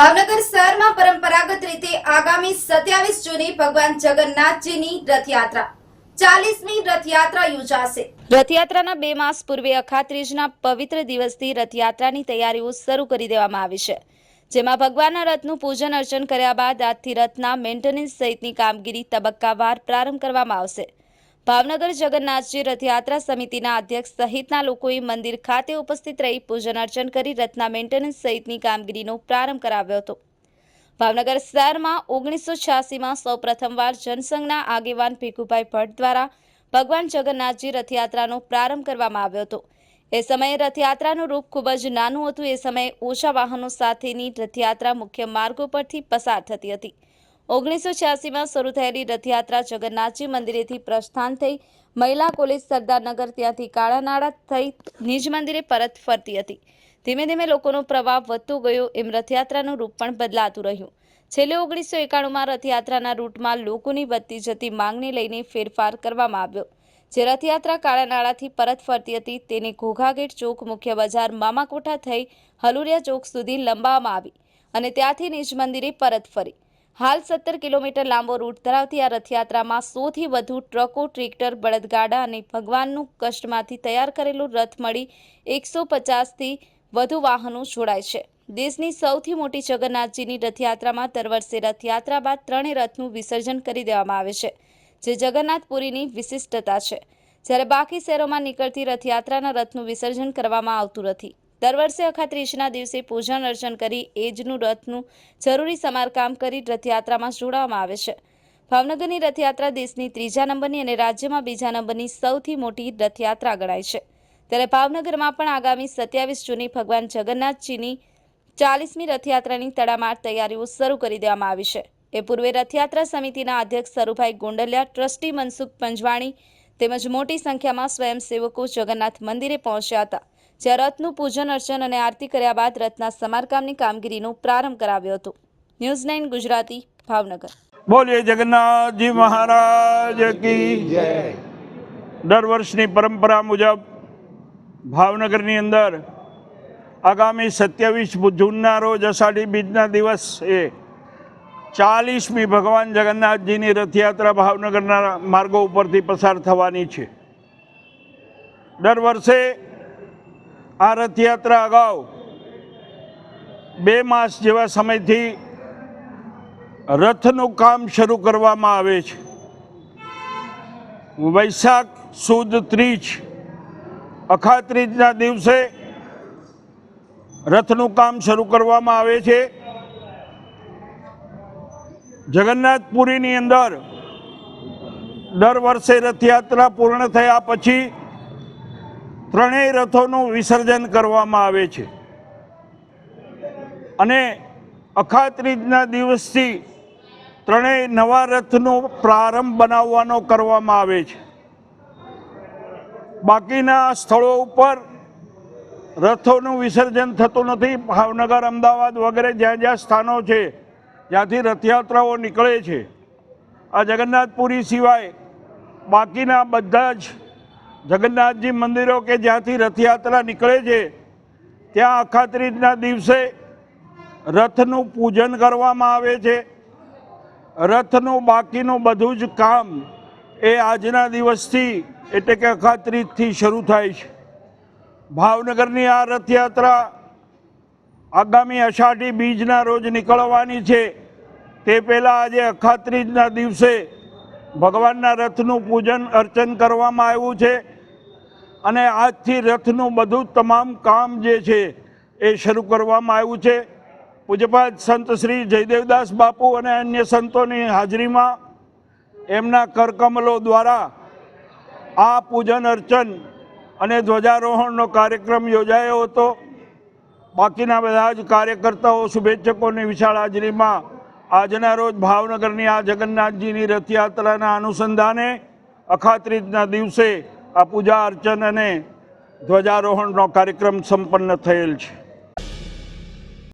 ભાવનગર શહેરમાં પરંપરાગત રીતે આગામી સત્યાવીસ જૂને ભગવાન જગન્નાથજીની રથયાત્રા. ચાલીસમી રથયાત્રા યોજાશે. રથયાત્રાના બે માસ પૂર્વે અખાત્રીજના પવિત્ર દિવસથી રથયાત્રાની તૈયારીઓ શરૂ કરી દેવામાં આવી છે. જેમાં ભગવાનના રથનું પૂજન અર્ચન કર્યા બાદ આજથી રથના મેન્ટેનન્સ સહિતની કામગીરી તબક્કાવાર પ્રારંભ કરવામાં આવશે. ભાવનગર જગન્નાથજી રથયાત્રા સમિતિના અધ્યક્ષ સહિતના લોકોએ મંદિર ખાતે ઉપસ્થિત રહી પૂજન અર્ચન કરી રથના મેન્ટેનન્સ સહિતની કામગીરીનો પ્રારંભ કરાવ્યો હતો. ભાવનગર શહેરમાં ઓગણીસો છ્યાસીમાં સૌ પ્રથમવાર જનસંઘના આગેવાન ભીખુભાઈ ભટ્ટ દ્વારા ભગવાન જગન્નાથજી રથયાત્રાનો પ્રારંભ કરવામાં આવ્યો હતો. એ સમયે રથયાત્રાનું રૂપ ખૂબ જ નાનું હતું. એ સમયે ઓછા વાહનો સાથેની રથયાત્રા મુખ્ય માર્ગો પરથી પસાર થતી હતી. ઓગણીસો છ્યાસીમાં શરૂ થયેલી રથયાત્રા જગન્નાથજી મંદિરેથી પ્રસ્થાન થઈ. મહિલા કોલેજ સરદારનગર ત્યાંથી કાળાનાળા થઈ નિજ મંદિરે પરત ફરતી હતી. ધીમે ધીમે લોકોનો પ્રવાહ વધતો ગયો. એમ રથયાત્રાનું રૂપ પણ બદલાતું રહ્યું. છેલ્લે ઓગણીસો એકાણુંમાં રથયાત્રાના રૂટમાં લોકોની વધતી જતી માંગને લઈને ફેરફાર કરવામાં આવ્યો. જે રથયાત્રા કાળાનાળાથી પરત ફરતી હતી, તેને ઘોઘાગેટ ચોક મુખ્ય બજાર મામાકોઠા થઈ હલુરિયા ચોક સુધી લંબાવવામાં આવી અને ત્યાંથી નિજ મંદિરે પરત ફરી. હાલ સત્તર કિલોમીટર લાંબો રૂટ ધરાવતી આ રથયાત્રામાં સોથી વધુ ટ્રકો, ટ્રેક્ટર, બળદગાડા અને ભગવાનનું કષ્ટમાંથી તૈયાર કરેલું રથ મળી એકસો પચાસથી વધુ વાહનો જોડાય છે. દેશની સૌથી મોટી જગન્નાથજીની રથયાત્રામાં દર વર્ષે રથયાત્રા બાદ ત્રણેય રથનું વિસર્જન કરી દેવામાં આવે છે, જે જગન્નાથપુરીની વિશિષ્ટતા છે. જ્યારે બાકી શહેરોમાં નીકળતી રથયાત્રાના રથનું વિસર્જન કરવામાં આવતું નથી. દર વર્ષે અખાત્રીજના દિવસે પૂજન અર્ચન કરી એજનું, રથનું જરૂરી સમારકામ કરી રથયાત્રામાં જોડવામાં આવે છે. ભાવનગરની રથયાત્રા દેશની ત્રીજા નંબરની અને રાજ્યમાં બીજા નંબરની સૌથી મોટી રથયાત્રા ગણાય છે. ત્યારે ભાવનગરમાં પણ આગામી સત્યાવીસ જૂને ભગવાન જગન્નાથજીની ચાલીસમી રથયાત્રાની તડામાર તૈયારીઓ શરૂ કરી દેવામાં આવી છે. એ પૂર્વે રથયાત્રા સમિતિના અધ્યક્ષ સરુભાઈ ગોંડલિયા, ટ્રસ્ટી મનસુખ પંજવાણી તેમજ મોટી સંખ્યામાં સ્વયંસેવકો જગન્નાથ મંદિરે પહોંચ્યા હતા. જ્યાં રથનું પૂજન, અર્ચન અને આરતી કર્યા બાદ રથના સમારકામની કામગીરીનો પ્રારંભ કરાવ્યો હતો. News Nine Gujarati, Bhavnagar. બોલીએ જગન્નાથજી મહારાજ કી દર વર્ષની પરંપરા મુજબ ભાવનગરની અંદર આગામી સત્યાવીસ જૂનના રોજ અષાઢી બીજના દિવસ એ ચાલીસમી ભગવાન જગન્નાથજીની રથયાત્રા ભાવનગરના માર્ગો ઉપરથી પસાર થવાની છે. દર વર્ષે આ રથયાત્રા અગાઉ બે માસ જેવા સમયથી રથનું કામ શરૂ કરવામાં આવે છે. વૈશાખ, સુદ, ત્રીજ, અખાત્રીજના દિવસે રથનું કામ શરૂ કરવામાં આવે છે. જગન્નાથપુરીની અંદર દર વર્ષે રથયાત્રા પૂર્ણ થયા પછી ત્રણેય રથોનું વિસર્જન કરવામાં આવે છે. અને અખાત્રીજના દિવસથી ત્રણેય નવા રથનો પ્રારંભ બનાવવાનો કરવામાં આવે છે. બાકીના સ્થળો ઉપર રથોનું વિસર્જન થતું નથી. ભાવનગર, અમદાવાદ વગેરે જ્યાં જ્યાં સ્થાનો છે જ્યાંથી રથયાત્રાઓ નીકળે છે. આ જગન્નાથપુરી સિવાય બાકીના બધા જ જગન્નાથજી મંદિરો કે જ્યાંથી રથયાત્રા નીકળે છે, ત્યાં અખાત્રીજના દિવસે રથનું પૂજન કરવામાં આવે છે. રથનું બાકીનું બધું જ કામ એ આજના દિવસથી એટલે કે અખાત્રીજથી શરૂ થાય છે. ભાવનગરની આ રથયાત્રા આગામી અષાઢી બીજના રોજ નીકળવાની છે. તે પહેલાં આજે અખાત્રીજના દિવસે ભગવાનના રથનું પૂજન, અર્ચન કરવામાં આવ્યું છે. અને આજથી રથનું બધું તમામ કામ જે છે એ શરૂ કરવામાં આવ્યું છે. પૂજ્યપાદ સંત શ્રી જયદેવદાસ બાપુ અને અન્ય સંતોની હાજરીમાં એમના કરકમલો દ્વારા આ પૂજન, અર્ચન અને ધ્વજારોહણનો કાર્યક્રમ યોજાયો હતો. બાકીના બધા જ કાર્યકર્તાઓ, શુભેચ્છકોની વિશાળ હાજરીમાં આજના રોજ ભાવનગરની આ જગન્નાથજીની રથયાત્રાના અનુસંધાને અખાત્રીજના દિવસે આ પૂજા અર્ચન અને ધ્વજારોહણનો કાર્યક્રમ સંપન્ન થયેલ છે.